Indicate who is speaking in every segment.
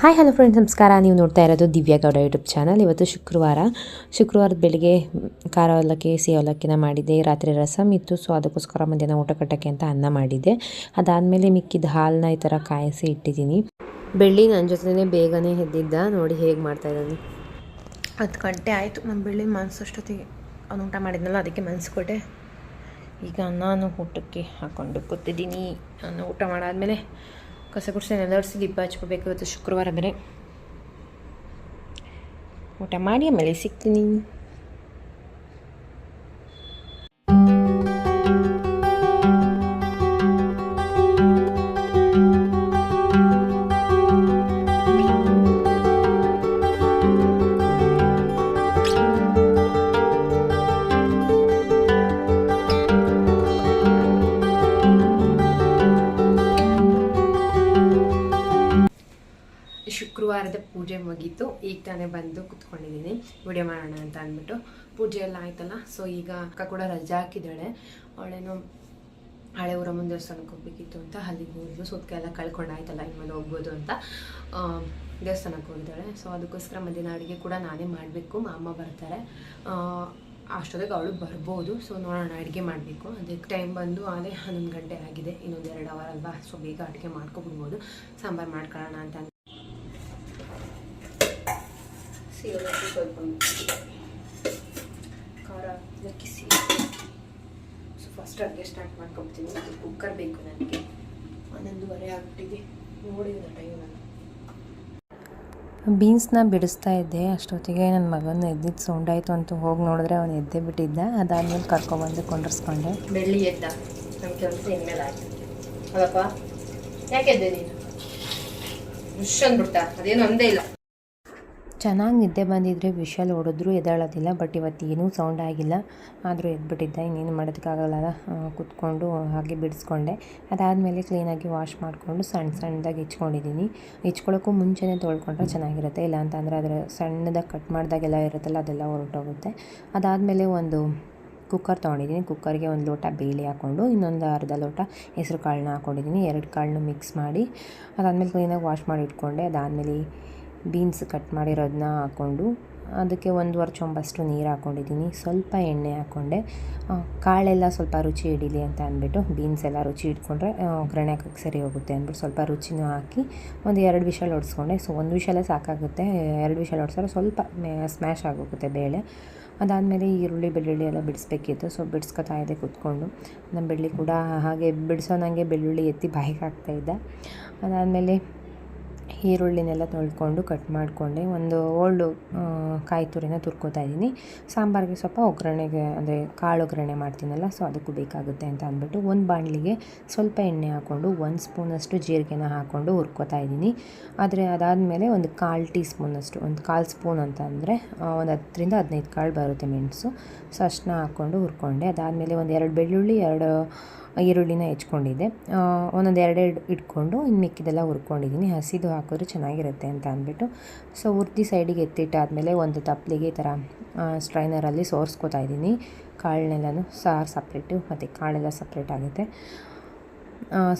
Speaker 1: Hi hello friends ನಮಸ್ಕಾರ. ನೀವು ನೋಡ್ತಾ ಇರೋದು ದಿವ್ಯಾ ಗೌಡ ಯೂಟ್ಯೂಬ್ ಚಾನಲ್ ಇವತ್ತು ಶುಕ್ರವಾರ. ಶುಕ್ರವಾರದ ಬೆಳಿಗ್ಗೆ ಖಾರ ಅವಲಕ್ಕಿ, ಸಿಹಿ ಅವಲಕ್ಕಿನ ಮಾಡಿದ್ದೆ. ರಾತ್ರಿ ರಸಮ್ ಇತ್ತು ಸೊ ಅದಕ್ಕೋಸ್ಕರ ಮಧ್ಯಾಹ್ನ ಊಟ ಕಟ್ಟೋಕ್ಕೆ ಅಂತ ಅನ್ನ ಮಾಡಿದ್ದೆ. ಅದಾದಮೇಲೆ ಮಿಕ್ಕಿದ ಹಾಲನ್ನ ಈ ಥರ ಕಾಯಿಸಿ ಇಟ್ಟಿದ್ದೀನಿ. ಬೆಳ್ಳಿ ನನ್ನ ಜೊತೆನೇ ಬೇಗನೆ ಎದ್ದಿದ್ದ. ನೋಡಿ ಹೇಗೆ ಮಾಡ್ತಾ ಇದ್ದಾನೆ.
Speaker 2: ಹತ್ತು ಗಂಟೆ ಆಯಿತು. ನಮ್ಮ ಬೆಳ್ಳಿ ಮನಸ್ಸಷ್ಟೊತ್ತಿಗೆ ಅವ್ನು ಊಟ ಮಾಡಿದ್ನಲ್ಲ, ಅದಕ್ಕೆ ಮನಸ್ಕೊಟ್ಟೆ ಈಗ ನಾನು ಊಟಕ್ಕೆ ಹಾಕ್ಕೊಂಡು ಕೂತಿದ್ದೀನಿ. ನಾನು ಊಟ ಮಾಡಾದ್ಮೇಲೆ ಕಸ ಗುಡಿಸಿ ದೀಪ ಹಚ್ಕೋಬೇಕು ಇವತ್ತು ಶುಕ್ರವಾರ ಬೇರೆ. ಊಟ ಮಾಡಿ ಆಮೇಲೆ ಸಿಗ್ತೀನಿ. ಬಂದು ಕುತ್ಕೊಂಡಿದ್ದೀನಿ. ವಿಡಿಯೋ ಮಾಡೋಣ ಅಂತ ಅಂದ್ಬಿಟ್ಟು. ಪೂಜೆ ಎಲ್ಲ ಆಯ್ತಲ್ಲ ಸೊ ಈಗ ಅಕ್ಕ ಕೂಡ ರಜೆ ಹಾಕಿದ್ದಾಳೆ. ಅವಳೇನು ಹಳೆ ಊರಮ್ಮನ ದೇವಸ್ಥಾನಕ್ಕೆ ಹೋಗ್ಬೇಕಿತ್ತು ಅಂತ, ಅಲ್ಲಿಗೆ ಹೋದ್ಲು. ಸುತ್ತ ಎಲ್ಲ ಕಳ್ಕೊಂಡಾಯ್ತಲ್ಲ ಇನ್ಮೇಲೆ ಹೋಗ್ಬೋದು ಅಂತ ದೇವಸ್ಥಾನಕ್ಕೆ ಹೋಗಿದ್ದಾಳೆ. ಸೊ ಅದಕ್ಕೋಸ್ಕರ ಮಧ್ಯಾಹ್ನ ಅಡುಗೆ ಕೂಡ ನಾನೇ ಮಾಡಬೇಕು. ಮಾಮ ಬರ್ತಾರೆ. ಅಷ್ಟೊತ್ತಿಗೆ ಅವಳು ಬರ್ಬೋದು. ಸೊ ನೋಡೋಣ, ಅಡುಗೆ ಮಾಡಬೇಕು. ಅದಕ್ಕೆ ಟೈಮ್ ಬಂದು ಅದೇ ಹನ್ನೊಂದು ಗಂಟೆ ಆಗಿದೆ. ಇನ್ನೊಂದು ಎರಡು ಅವರ್ ಅಲ್ವಾ? ಸೊ ಬೇಗ ಅಡುಗೆ ಮಾಡ್ಕೊಬಿಡ್ಬೋದು ಸಾಂಬಾರು ಮಾಡ್ಕೊಳ್ಳೋಣ ಅಂತ ಅಂದ್- ಸೀಗಲಕ್ಕಿ ಸ್ವಲ್ಪ ಖಾರ ಇದಕ್ಕೆ ಸೊ ಫಸ್ಟ್ ಅಡುಗೆ ಸ್ಟಾರ್ಟ್ ಮಾಡ್ಕೊಳ್ತೀನಿ ಮತ್ತು ಕುಕ್ಕರ್ ಬೇಕು ನನಗೆ. ಹನ್ನೊಂದುವರೆ ಆಗ್ಬಿಟ್ಟಿದೆ. ನೋಡಿದ ಟೈಮ್ ನಾನು
Speaker 1: ಬೀನ್ಸ್ನ ಬಿಡಿಸ್ತಾ ಇದ್ದೆ. ಅಷ್ಟೊತ್ತಿಗೆ ನನ್ನ ಮಗನ ಎದ್ದಿದ್ದು ಸೌಂಡ್ ಆಯಿತು ಅಂತ ಹೋಗಿ ನೋಡಿದ್ರೆ ಅವನು ಎದ್ದೇ ಬಿಟ್ಟಿದ್ದ. ಅದಾದ್ಮೇಲೆ ಕರ್ಕೊಬಂದು ಕೊಂಡರ್ಸ್ಕೊಂಡೆ.
Speaker 2: ಬೆಳ್ಳಿ ಎದ್ದ. ನಮ್ಮ ಕೆಲಸ ಇನ್ಮೇಲೆ ಆಯ್ತು. ಅಲ್ಲಪ್ಪ ಯಾಕೆ ಎದ್ದೆ ನೀನು? ಹುಷ್ ಅಂದ್ಬಿಡ್ತಾ ಅದೇನು ಒಂದೇ ಇಲ್ಲ.
Speaker 1: ಚೆನ್ನಾಗಿ ನಿದ್ದೆ ಬಂದಿದ್ರೆ ವಿಷಲ್ ಹೊಡೆದ್ರು ಎದ್ದೇಳೋದಿಲ್ಲ ಬಟ್ ಇವತ್ತು ಏನೂ ಸೌಂಡ್ ಆಗಿಲ್ಲ. ಆದರೂ ಎದ್ಬಿಟ್ಟಿದ್ದೆ, ಇನ್ನೇನು ಮಾಡೋದಕ್ಕಾಗಲ್ಲ. ಕುತ್ಕೊಂಡು ಹಾಗೆ ಬಿಡಿಸ್ಕೊಂಡೆ. ಅದಾದಮೇಲೆ ಕ್ಲೀನಾಗಿ ವಾಶ್ ಮಾಡಿಕೊಂಡು ಸಣ್ಣ ಸಣ್ಣದಾಗಿ ಹೆಚ್ಕೊಂಡಿದ್ದೀನಿ ಹೆಚ್ಕೊಳ್ಳೋಕ್ಕೂ ಮುಂಚೆನೇ ತೊಳ್ಕೊಂಡ್ರೆ ಚೆನ್ನಾಗಿರುತ್ತೆ. ಇಲ್ಲ ಅಂತಂದರೆ ಅದರ ಸಣ್ಣದಾಗಿ ಕಟ್ ಮಾಡಿದಾಗೆಲ್ಲ ಇರುತ್ತಲ್ಲ, ಅದೆಲ್ಲ ಹೊರಟೋಗುತ್ತೆ. ಅದಾದಮೇಲೆ ಒಂದು ಕುಕ್ಕರ್ ತೊಗೊಂಡಿದ್ದೀನಿ. ಕುಕ್ಕರ್ಗೆ ಒಂದು ಲೋಟ ಬೇಳೆ ಹಾಕ್ಕೊಂಡು, ಇನ್ನೊಂದು ಅರ್ಧ ಲೋಟ ಹೆಸರು ಕಾಳನ್ನ ಹಾಕ್ಕೊಂಡಿದ್ದೀನಿ ಎರಡು ಕಾಳನ್ನ ಮಿಕ್ಸ್ ಮಾಡಿ, ಅದಾದಮೇಲೆ ಕ್ಲೀನಾಗಿ ವಾಶ್ ಮಾಡಿ ಇಟ್ಕೊಂಡೆ. ಅದಾದಮೇಲೆ ಬೀನ್ಸ್ ಕಟ್ ಮಾಡಿರೋದನ್ನ ಹಾಕ್ಕೊಂಡು ಅದಕ್ಕೆ ಒಂದೂವರೆ ಚೊಂಬಷ್ಟು ನೀರು ಹಾಕ್ಕೊಂಡಿದ್ದೀನಿ. ಸ್ವಲ್ಪ ಎಣ್ಣೆ ಹಾಕ್ಕೊಂಡೆ. ಕಾಳೆಲ್ಲ ಸ್ವಲ್ಪ ರುಚಿ ಹಿಡೀಲಿ ಅಂತ ಅಂದ್ಬಿಟ್ಟು ಬೀನ್ಸ್ ಎಲ್ಲ ರುಚಿ ಇಟ್ಕೊಂಡ್ರೆ ಒಗ್ಗರಣೆ ಹಾಕಕ್ಕೆ ಸರಿ ಹೋಗುತ್ತೆ ಅಂದ್ಬಿಟ್ಟು ಸ್ವಲ್ಪ ರುಚಿನೂ ಹಾಕಿ ಒಂದು ಎರಡು ವಿಷಲ್ ಹೊಡ್ಸ್ಕೊಂಡೆ ಸೊ, ಒಂದು ವಿಷಲೇ ಸಾಕಾಗುತ್ತೆ. ಎರಡು ವಿಷಲ್ ಹೊಡ್ಸಿದ್ರೆ ಸ್ವಲ್ಪ ಸ್ಮ್ಯಾಶ್ ಆಗೋಗುತ್ತೆ ಬೇಳೆ. ಅದಾದಮೇಲೆ ಈರುಳ್ಳಿ ಬೆಳ್ಳುಳ್ಳಿ ಎಲ್ಲ ಬಿಡಿಸ್ಬೇಕಿತ್ತು. ಸೊ, ಬಿಡಿಸ್ಕೊತಾ ಇದೆ ಕೂತ್ಕೊಂಡು. ನಮ್ಮ ಬೆಳ್ಳಿ ಕೂಡ ಹಾಗೆ ಬಿಡಿಸೋನಂಗೆ ಬೆಳ್ಳುಳ್ಳಿ ಎತ್ತಿ ಬಾಯಿಗೆ ಹಾಕ್ತಾಯಿದ್ದೆ ಅದಾದಮೇಲೆ ಈರುಳ್ಳಿನೆಲ್ಲ ತೊಳ್ಕೊಂಡು ಕಟ್ ಮಾಡಿಕೊಂಡೆ. ಒಂದು ಓಲ್ಡು ಕಾಯಿ ತುರಿನ ತುರ್ಕೋತಾ ಇದ್ದೀನಿ. ಸಾಂಬಾರಿಗೆ ಸ್ವಲ್ಪ ಒಗ್ಗರಣೆಗೆ, ಅಂದರೆ ಕಾಳು ಒಗ್ಗರಣೆ ಮಾಡ್ತೀನಲ್ಲ ಸೊ ಅದಕ್ಕೂ ಬೇಕಾಗುತ್ತೆ ಅಂತ ಅಂದ್ಬಿಟ್ಟು ಒಂದು ಬಾಣಲಿಗೆ ಸ್ವಲ್ಪ ಎಣ್ಣೆ ಹಾಕ್ಕೊಂಡು ಒಂದು ಸ್ಪೂನಷ್ಟು ಜೀರಿಗೆನ ಹಾಕ್ಕೊಂಡು ಹುರ್ಕೋತಾ ಇದ್ದೀನಿ. ಆದರೆ ಅದಾದಮೇಲೆ ಒಂದು ಕಾಲು ಟೀ ಸ್ಪೂನಷ್ಟು ಒಂದು ಕಾಲು ಸ್ಪೂನ್ ಅಂತ ಅಂದರೆ ಒಂದು ಹತ್ತರಿಂದ ಹದಿನೈದು ಕಾಳು ಬರುತ್ತೆ ಮೆಣಸು. ಸೊ ಅಷ್ಟನ್ನ ಹಾಕ್ಕೊಂಡು ಹುರ್ಕೊಂಡೆ. ಅದಾದಮೇಲೆ ಒಂದು ಎರಡು ಬೆಳ್ಳುಳ್ಳಿ, ಎರಡು ಈರುಳ್ಳಿನ ಹೆಚ್ಕೊಂಡಿದ್ದೆ. ಒಂದೊಂದು ಎರಡೆರಡು ಇಟ್ಕೊಂಡು ಇನ್ನು ಮಿಕ್ಕಿದೆಲ್ಲ ಹುರ್ಕೊಂಡಿದ್ದೀನಿ ಹಸಿದು ಹಾಕಿದ್ರೆ ಚೆನ್ನಾಗಿರುತ್ತೆ ಅಂತ ಅಂದ್ಬಿಟ್ಟು. ಸೊ ಹುರ್ದಿ ಸೈಡಿಗೆ ಎತ್ತಿಟ್ಟಾದಮೇಲೆ ಒಂದು ತಪ್ಪಲಿಗೆ ಈ ಥರ ಸ್ಟ್ರೈನರಲ್ಲಿ ಸೋರಿಸ್ಕೊತಾ ಇದ್ದೀನಿ ಕಾಳನ್ನೆಲ್ಲನೂ ಸಾರು ಸಪ್ರೇಟು ಮತ್ತು ಕಾಳೆಲ್ಲ ಸಪ್ರೇಟ್ ಆಗುತ್ತೆ.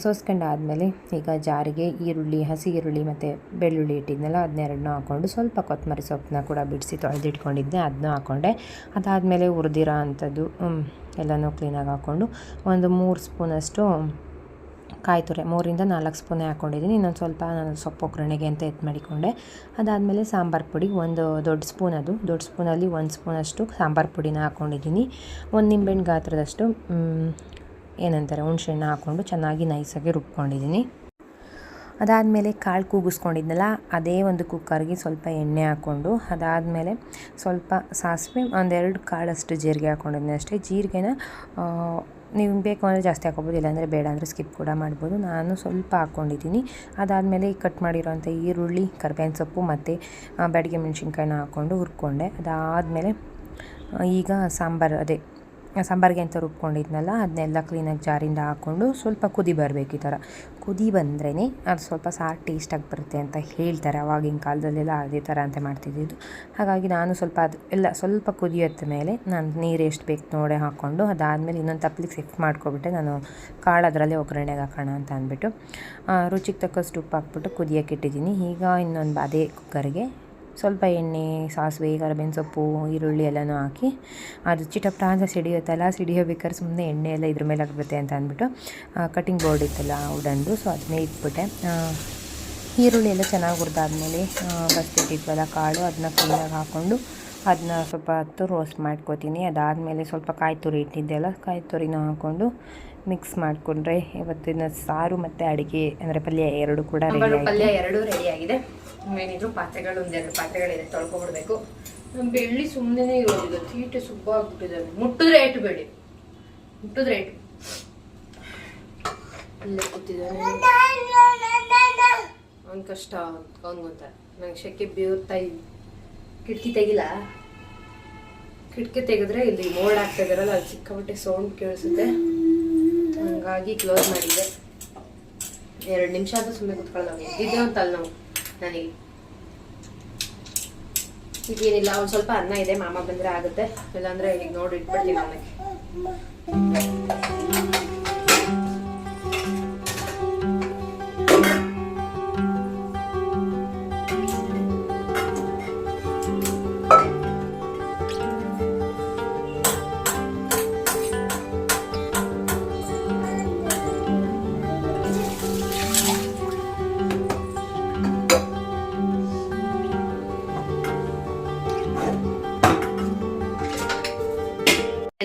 Speaker 1: ಸೋಸ್ಕೊಂಡಾದಮೇಲೆ ಈಗ ಜಾರಿಗೆ ಈರುಳ್ಳಿ, ಹಸಿ ಈರುಳ್ಳಿ ಮತ್ತು ಬೆಳ್ಳುಳ್ಳಿ ಇಟ್ಟಿದ್ನಲ್ಲ ಅದನ್ನೆರಡನ್ನೂ ಹಾಕ್ಕೊಂಡು ಸ್ವಲ್ಪ ಕೊತ್ತಂಬರಿ ಸೊಪ್ಪನ್ನ ಕೂಡ ಬಿಡಿಸಿ ತೊಳೆದಿಟ್ಕೊಂಡಿದ್ದೆ. ಅದನ್ನೂ ಹಾಕ್ಕೊಂಡೆ ಅದಾದಮೇಲೆ ಹುರಿದಿರೋ ಅಂಥದ್ದು ಎಲ್ಲನೂ ಕ್ಲೀನಾಗಿ ಹಾಕ್ಕೊಂಡು ಒಂದು ಮೂರು ಸ್ಪೂನಷ್ಟು ಕಾಯಿ ತುರೆ, ಮೂರಿಂದ ನಾಲ್ಕು ಸ್ಪೂನೇ ಹಾಕ್ಕೊಂಡಿದ್ದೀನಿ ಇನ್ನೊಂದು ಸ್ವಲ್ಪ ನಾನು ಸೊಪ್ಪು ಒಗ್ಗರಣೆಗೆ ಅಂತ ಎತ್ತು ಮಾಡಿಕೊಂಡೆ. ಅದಾದಮೇಲೆ ಸಾಂಬಾರು ಪುಡಿ, ಒಂದು ದೊಡ್ಡ ಸ್ಪೂನ್ ಅದು. ದೊಡ್ಡ ಸ್ಪೂನಲ್ಲಿ ಒಂದು ಸ್ಪೂನಷ್ಟು ಸಾಂಬಾರು ಪುಡಿನ ಹಾಕ್ಕೊಂಡಿದ್ದೀನಿ ಒಂದು ನಿಂಬೆಹಣ್ಣು ಗಾತ್ರದಷ್ಟು ಏನಂತಾರೆ ಹುಣಸೆಹಣ್ಣು ಹಾಕ್ಕೊಂಡು ಚೆನ್ನಾಗಿ ನೈಸಾಗಿ ರುಬ್ಕೊಂಡಿದ್ದೀನಿ. ಅದಾದಮೇಲೆ ಕಾಳು ಕೂಗಿಸ್ಕೊಂಡಿದ್ನಲ್ಲ, ಅದೇ ಒಂದು ಕುಕ್ಕರ್ಗೆ ಸ್ವಲ್ಪ ಎಣ್ಣೆ ಹಾಕ್ಕೊಂಡು, ಅದಾದಮೇಲೆ ಸ್ವಲ್ಪ ಸಾಸಿವೆ, ಒಂದೆರಡು ಕಾಳಷ್ಟು ಜೀರಿಗೆ ಹಾಕ್ಕೊಂಡಿದ್ದೀನಿ ಅಷ್ಟೇ. ಜೀರಿಗೆನ ನೀವು ಬೇಕು ಅಂದರೆ ಜಾಸ್ತಿ ಹಾಕೋಬೋದು ಇಲ್ಲಾಂದರೆ ಬೇಡ ಅಂದರೆ ಸ್ಕಿಪ್ ಕೂಡ ಮಾಡ್ಬೋದು. ನಾನು ಸ್ವಲ್ಪ ಹಾಕ್ಕೊಂಡಿದ್ದೀನಿ. ಅದಾದಮೇಲೆ ಈ ಕಟ್ ಮಾಡಿರೋಂಥ ಈರುಳ್ಳಿ, ಕರ್ಬೇವಿನ ಸೊಪ್ಪು ಮತ್ತು ಬ್ಯಾಡಗೆ ಮೆಣಸಿನ್ಕಾಯಿನ ಹಾಕ್ಕೊಂಡು ಹುರ್ಕೊಂಡೆ. ಅದಾದಮೇಲೆ ಈಗ ಸಾಂಬಾರು ಅದೇ.
Speaker 3: ಸಾಂಬಾರಿಗೆ ಅಂತ ರುಬ್ಕೊಂಡಿದ್ನಲ್ಲ, ಅದನ್ನೆಲ್ಲ ಕ್ಲೀನಾಗಿ ಜಾರಿಂದ ಹಾಕ್ಕೊಂಡು ಸ್ವಲ್ಪ ಕುದಿ ಬರಬೇಕು ಈ ಥರ ಕುದಿ ಬಂದ್ರೇ ಅದು ಸ್ವಲ್ಪ ಸಾರು ಟೇಸ್ಟಾಗಿ ಬರುತ್ತೆ ಅಂತ ಹೇಳ್ತಾರೆ. ಅವಾಗಿನ ಕಾಲದಲ್ಲೆಲ್ಲ ಅದೇ ಥರ ಅಂತ ಮಾಡ್ತಿದ್ದಿದ್ದು. ಹಾಗಾಗಿ ನಾನು ಸ್ವಲ್ಪ ಅದು, ಎಲ್ಲ ಸ್ವಲ್ಪ ಕುದಿಯತ್ತ ಮೇಲೆ ನಾನು ನೀರು ಎಷ್ಟು ಬೇಕು ನೋಡೆ ಹಾಕ್ಕೊಂಡು ಅದಾದಮೇಲೆ ಇನ್ನೊಂದು ತಪ್ಪಲಿಗೆ ಸಿಫ್ಟ್ ಮಾಡ್ಕೊಬಿಟ್ಟೆ. ನಾನು ಕಾಳು ಅದರಲ್ಲೇ ಒಗ್ಗರಣೆಗೆ ಹಾಕೋಣ ಅಂತ ಅಂದ್ಬಿಟ್ಟು ರುಚಿಗೆ ತಕ್ಕಷ್ಟು ಉಪ್ಪು ಹಾಕ್ಬಿಟ್ಟು ಕುದಿಯೋಕೆ ಇಟ್ಟಿದ್ದೀನಿ. ಈಗ ಇನ್ನೊಂದು ಅದೇ ಕುಕ್ಕರ್ಗೆ ಸ್ವಲ್ಪ ಎಣ್ಣೆ ಸಾಸಿವೆ ಕರಿಬೇವಿನ ಸೊಪ್ಪು ಈರುಳ್ಳಿ ಎಲ್ಲನೂ ಹಾಕಿ ಅದು ಚಿಟಪಟ ಅಂತ ಸಿಡಿಯುತ್ತಲ್ಲ ಸಿಡಿಯೋಬೇಕಾದ್ರೆ ಸುಮ್ಮನೆ ಎಣ್ಣೆ ಎಲ್ಲ ಇದ್ರ ಮೇಲೆ ಹಾಕ್ಬಿಡುತ್ತೆ ಅಂತ ಅಂದ್ಬಿಟ್ಟು ಕಟಿಂಗ್ ಬೋರ್ಡ್ ಇತ್ತಲ್ಲ ಉಡಂದು ಸೊ ಅದನ್ನೇ ಇಟ್ಬಿಟ್ಟೆ. ಈರುಳ್ಳಿ ಎಲ್ಲ ಚೆನ್ನಾಗಿ ಹುರಿದಾದ್ಮೇಲೆ ಬಸ್ತಿಟ್ಟಿದ್ವಲ್ಲ ಕಾಳು ಅದನ್ನ ಕ್ಲೀನಾಗಿ ಹಾಕ್ಕೊಂಡು ಅದನ್ನ ಸ್ವಲ್ಪ ಹೊತ್ತು ರೋಸ್ಟ್ ಮಾಡ್ಕೋತೀನಿ. ಅದಾದಮೇಲೆ ಸ್ವಲ್ಪ ಕಾಯಿ ತುರಿ ಇಟ್ಟಿದ್ದೆಲ್ಲ ಕಾಯಿ ತುರಿನ ಹಾಕ್ಕೊಂಡು ಮಿಕ್ಸ್ ಮಾಡಿಕೊಂಡ್ರೆ ಇವತ್ತಿನ ಸಾರು ಮತ್ತು ಅಡುಗೆ ಅಂದರೆ ಪಲ್ಯ ಎರಡು ಕೂಡ ರೆಡಿ ಆಗಿದೆ
Speaker 1: ಪಲ್ಯ ಎರಡೂ ರೆಡಿ ಏನಿದ್ರು ಪಾತ್ರೆಗಳು, ಒಂದೆರಡು ಪಾತ್ರೆಗಳಿದೆ, ತೊಳ್ಕೊಬಿಡ್ಬೇಕು. ನಮ್ ಬೆಳ್ಳಿ ಸುಮ್ಮನೆ ಇರೋದಿಲ್ಲ ತೀಟೆ ಸುಬ್ಬ ಆಗ್ಬಿಟ್ಟಿದೆ ಮುಟ್ಟಿದ್ರೆ ಏಟು ಬೆಳ್ಳಿ ಮುಟ್ಟಿದ್ರೆ ಏಟು. ಇಲ್ಲೇ ಕಷ್ಟ ಅವ್ನ ಕಷ್ಟ ಅವ್ನಿಗೊಂತ ನಂಗೆ ಶೆಕೆ ಬೀರ್ತಾ ಇದ್ವಿ ಕಿಟಕಿ ತೆಗಿಲ್ಲ ಕಿಟಕಿ ತೆಗೆದ್ರೆ ಇಲ್ಲಿ ಮೋಡ್ ಆಗ್ತಾ ಇದಾರಲ್ಲ, ಅಲ್ಲಿ ಸೌಂಡ್ ಕೇಳಿಸುತ್ತೆ. ಹಂಗಾಗಿ ಕ್ಲೋಸ್ ಮಾಡಿದ್ದೆ. ಎರಡು ನಿಮಿಷ ಆದ್ರೂ ಸುಮ್ಮನೆ ಕುತ್ಕೊಳ್ಳೋದು ಇದೇ ಅಂತ ಅಲ್ಲ ನಾವು. ನನಗೆ. ಇದೇನಿಲ್ಲ ಒಂದು ಸ್ವಲ್ಪ ಅನ್ನ ಇದೆ ಮಾಮ ಬಂದ್ರೆ ಆಗುತ್ತೆ. ಇಲ್ಲಾಂದ್ರೆ ಈಗ ನೋಡಿ ಇಟ್ಬಿಡ್ತೀನಿ ಅನ್ನಕ್ಕೆ